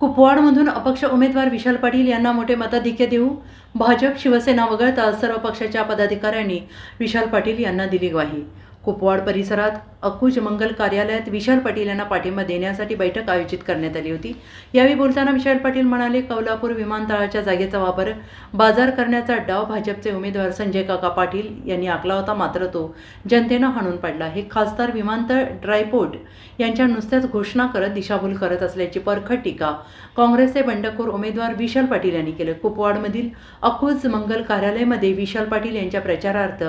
कुपवाडमधून अपक्ष उमेदवार विशाल पाटील यांना मोठे मताधिक्य देऊ भाजप शिवसेना वगळता सर्व पक्षाच्या पदाधिकाऱ्यांनी विशाल पाटील यांना दिली ग्वाही. कुपवाड परिसरात अकुज मंगल कार्यालयात विशाल पाटील यांना पाठिंबा देण्यासाठी बैठक आयोजित करण्यात आली होती. यावेळी बोलताना विशाल पाटील म्हणाले कौलापूर विमानतळाच्या जागेचा वापर बाजार करण्याचा डाव भाजपचे उमेदवार संजय काका पाटील यांनी आखला होता. मात्र तो जनतेनं हाणून पाडला. हे खासदार विमानतळ ड्रायपोर्ट यांच्या नुसत्याच घोषणा करत दिशाभूल करत असल्याची परखड टीका काँग्रेसचे बंडखोर उमेदवार विशाल पाटील यांनी केले. कुपवाडमधील अकुज मंगल कार्यालयामध्ये विशाल पाटील यांच्या प्रचारार्थ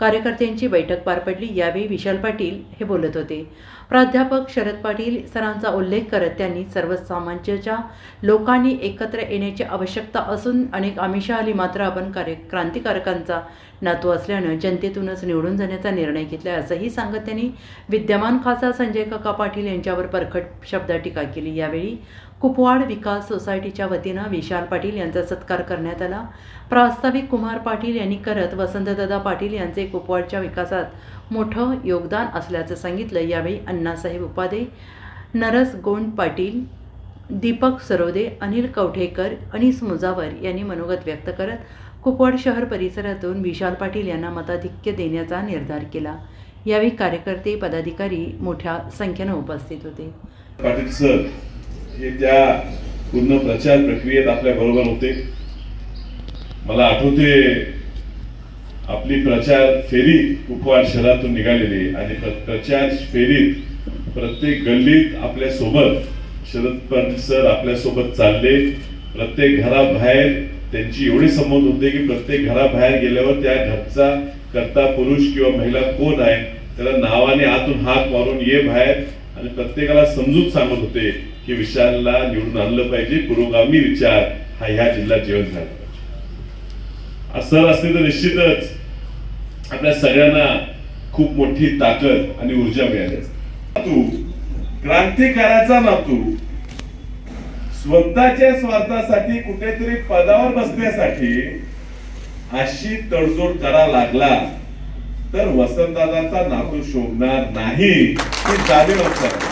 कार्यकर्त्यांची बैठक पार पडली. यावेळी विशाल पाटील हे बोलत होते. प्राध्यापक शरद पाटील सरांचा उल्लेख करत त्यांनी सर्वसामान्यच्या लोकांनी एकत्र येण्याची आवश्यकता असून अनेक आमिषाली मात्र आपण कार्य क्रांतिकारकांचा नातू असल्यानं जनतेतूनच निवडून जाण्याचा निर्णय घेतला असंही सांगत त्यांनी. विद्यमान खासदार संजय काका पाटील यांच्यावर परखड शब्दात टीका केली. यावेळी कुपवाड विकास सोसायटीच्या वतीनं विशाल पाटील यांचा सत्कार करण्यात आला. प्रास्ताविक कुमार पाटील यांनी करत वसंतदादा पाटील यांचे कुपवाडच्या विकासात मोठं योगदान असल्याचं सांगितलं. यावेळी अण्णासाहेब उपाध्ये नरस गोंड पाटील दीपक सरोदे अनिल कवठेकर अनिस मुजावर यांनी मनोगत व्यक्त करत कुपवाड शहर परिसरातून विशाल पाटील यांना मताधिक्य देण्याचा निर्धार केला. यावेळी कार्यकर्ते पदाधिकारी मोठ्या संख्येनं उपस्थित होते. पाटील सर हे त्या पूर्ण प्रचार प्रक्रियेत आपल्या बरोबर होते. मला आठवते आपली प्रचार फेरी कुपवाड शहरातून निघालेली आणि प्रचार फेरीत प्रत्येक गल्लीत आपल्यासोबत शरद पाटील सर आपल्यासोबत चालले. प्रत्येक घराबाहेर त्यांची एवढे संबंध होते की प्रत्येक घराबाहेर गेल्यावर त्या घरचा करता पुरुष किंवा महिला कोण आहे त्याला नावाने आतून हात मारून ये बाहेर आणि प्रत्येकाला समजून सांगत होते की विशालला निवडून आणलं पाहिजे पुरोगामी विचार हा ह्या जिल्ह्यात जीवन झाला पाहिजे. असं असते तर निश्चितच आपल्या सगळ्यांना खूप मोठी ताकद आणि ऊर्जा मिळाली असते. तू क्रांतिकाराचा नातू स्वतःच्या स्वार्थासाठी कुठेतरी पदावर बसण्यासाठी अशी तडजोड करा लागला. तर वसंतदादाचा नातू शोभणार नाही हे जाणे लक्षात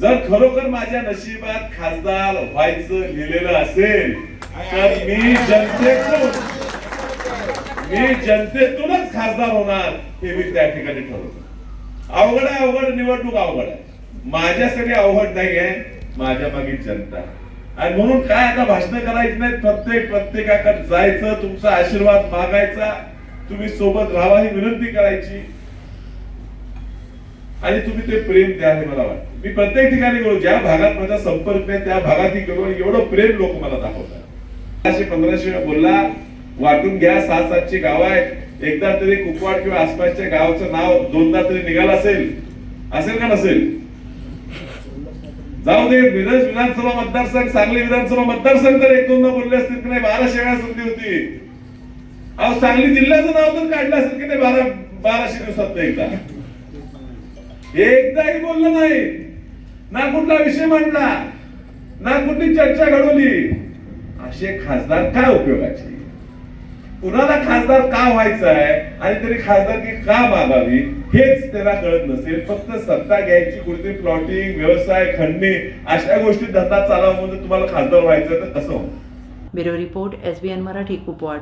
जर खरोखर माझ्या नशिबात खासदार व्हायचं लिहिलेलं असेल तर मी जनतेतून मी जनतेतूनच खासदार होणार हे मी त्या ठिकाणी ठरवतो. अवघड आहे अवघड निवडणूक अवघड आहे. माझ्यासाठी अवघड नाही आहे माझ्या मागे जनता आणि म्हणून काय आता भाषण करायची नाही प्रत्येक प्रत्येकाकडे जायचं तुमचा आशीर्वाद मागायचा तुम्ही सोबत राहा ही विनंती करायची. आणि तुम्ही ते प्रेम द्या हे मला वाटतं. मी प्रत्येक ठिकाणी गेलो ज्या भागात माझा संपर्क नाही त्या भागातही गेलो आणि एवढं प्रेम लोक मला दाखवतात. पंधराशे पंधराशे बोलला वाटून घ्या सात सातशे गाव आहेत. एकदा तरी कुपवाड किंवा आसपासच्या गावाचं नाव दोनदा तरी निघालं असेल. असेल का नसेल? जाऊ दे मिरज विधानसभा मतदारसंघ सांगली विधानसभा मतदारसंघ तर एक दोनदा बोलले असतील की नाही? बाराशे वेळा संधी होती. अहो सांगली जिल्ह्याचं नाव तर काढलं असेल की नाही बारा बाराशे दिवसात एकदा. एकदाही बोललं नाही. ना कुठला विषय मांडला. ना कुठली चर्चा घडवली. असे खासदार काय उपयोगाचे? कुणाला खासदार का व्हायचं आहे आणि तरी खासदारकी का मागावी हेच त्याला कळत नसेल. फक्त सत्ता घ्यायची कुठेतरी प्लॉटिंग व्यवसाय खंडणी अशा गोष्टी धंदा चालावा म्हणजे तुम्हाला खासदार व्हायचं तर कसं bureau report S B N Marathi Kupwad.